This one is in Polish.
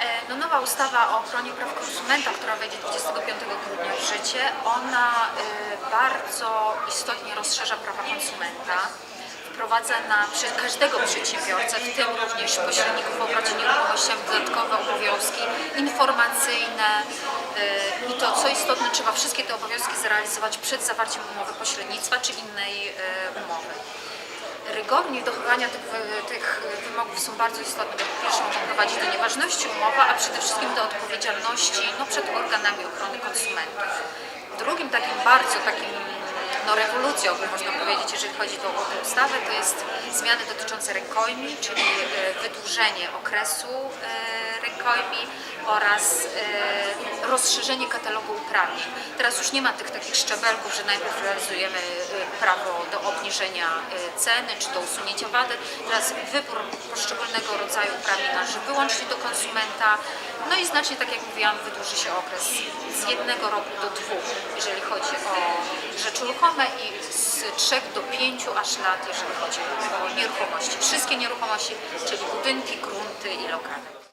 E, No, nowa ustawa o ochronie praw konsumenta, która wejdzie 25 grudnia w życie, ona e, bardzo istotnie rozszerza prawa konsumenta. Wprowadza na każdego przedsiębiorcę, w tym również pośredników w obrocie nieruchomościami, dodatkowe obowiązki informacyjne e, i to, co istotne, trzeba wszystkie te obowiązki zrealizować przed zawarciem umowy pośrednictwa czy innej umowy. Rygory dochowania tych, tych wymogów są bardzo istotne, bo pierwsze prowadzić do nieważności umowy, a przede wszystkim do odpowiedzialności no, przed organami ochrony konsumentów. Drugim takim bardzo takim no, rewolucją, można powiedzieć, jeżeli chodzi o o tę ustawę, to jest zmiany dotyczące rękojmi, czyli e, wydłużenie okresu e, rękojmi oraz e, rozszerzenie katalogu uprawnień. Teraz już nie ma tych takich szczebelków, że najpierw realizujemy e, prawo do obniżenia e, ceny czy do usunięcia wady. Teraz wybór poszczególnego rodzaju uprawnień należy wyłącznie do konsumenta. No i znacznie, tak jak mówiłam, wydłuży się okres z jednego roku do dwóch, jeżeli chodzi o rzeczy ruchome i z trzech do pięciu aż lat, jeżeli chodzi o nieruchomości. Wszystkie nieruchomości, czyli budynki, grunty i lokale.